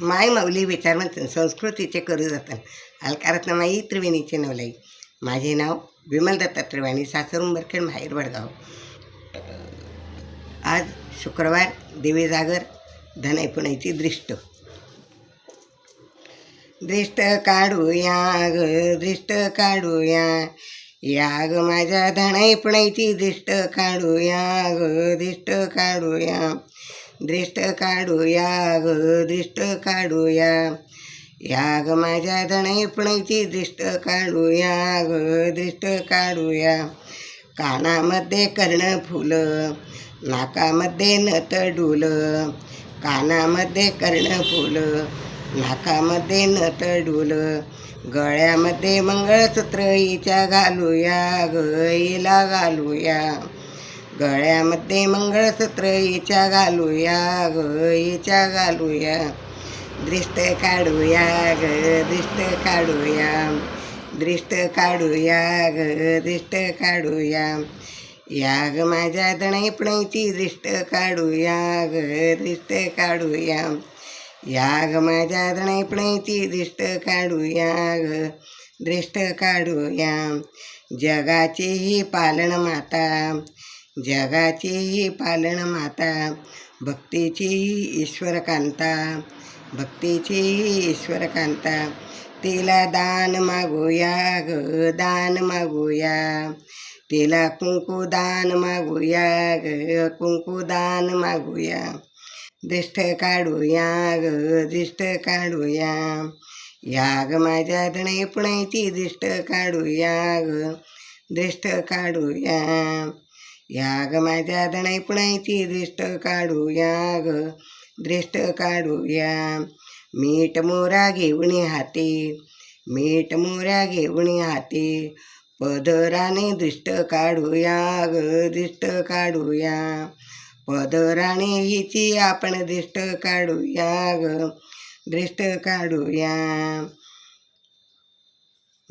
माय माऊली विचारवंत संस्कृतीचे करू जातात. अलकारत्न माई त्रिवेणीचे नवलाई. माझे नाव विमल दत्ता त्रिवेणी सासर उंबरखेड माहेर वडगाव. आज शुक्रवार देवी जागर धनाई दृष्ट. दृष्ट काढूया ग दृष्ट काढूया. या ग माझ्या धनाई दृष्ट काढूया ग दृष्ट काढूया. दृष्ट काढूया ग दृष्ट काढूया. या ग माझ्या धनाई पुण्याची दृष्ट काढूया ग दृष्ट काढूया. कानामध्ये कर्ण फुलं नाकामध्ये नत डुलं. कानामध्ये कर्ण फुलं नाकामध्ये नत डुलं. गळ्यामध्ये मंगळसूत्र हिच्या घालूया ग हिला घालूया. गळ्यामध्ये मंगळसूत्र हिच्या घालूया ग हिच्या घालूया. दृष्ट काढूया ग दृष्ट काढूया. दृष्ट काढूया ग दृष्ट काढूया. या ग माझ्या दणाईपणाची दृष्ट काढूया ग दृष्ट काढूया. या ग माझ्या दणाईपणाची दृष्ट काढूया ग दृष्ट काढूया. जगाची ही पालन माता जगाचीही पालन माता भक्तीची ईश्वरकांता भक्तीची ईश्वरकांता. तिला दान मागूया ग दान मागूया. तिला कुंकू दान मागूया ग कुंकू दान मागूया. दिष्ट काढूया ग दिष्ट काढूया. या ग माझ्या धणे पुण्याची दिष्ट काढूया ग दिष्ट काढूया. या ग माझ्या धणे पुण्याची दृष्ट काढूया ग दृष्ट काढूया मीठ मोरा घेऊन हाती मीठ मोऱ्या घेऊन हाती. पदराने दृष्ट काढूया ग दृष्ट काढूया पदराने हिची आपण दृष्ट काढूया ग दृष्ट काढूया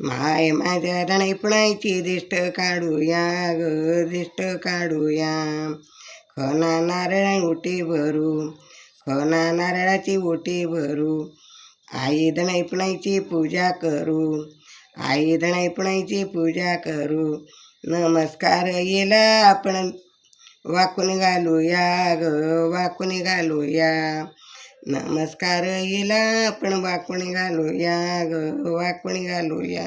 माय माझ्या धणेपणाची दिष्ट काढूया ग दिष्ट काढूया. खना नारळ ओटी भरू खना नारळाची ओटी भरू. आई धणेपणाची पूजा करू आई धणाईपणाची पूजा करू. नमस्कार येला आपण वाकून घालूया ग वाकून घालूया. नमस्कार येला आपण वाकून घालूया ग वाकून घालूया.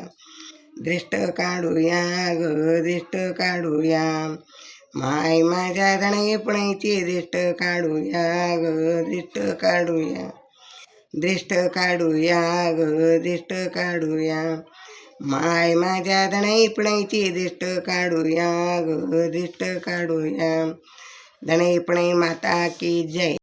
दृष्ट काढूया ग दृष्ट काढूया. माय माझ्या धणाईपणाची दृष्ट काढूया ग दृष्ट काढूया. दृष्ट काढूया ग दृष्ट काढूया. माय माझ्या धणाईपणाची दृष्ट काढूया ग दृष्ट काढूया. धणाईपणाई माता की जय.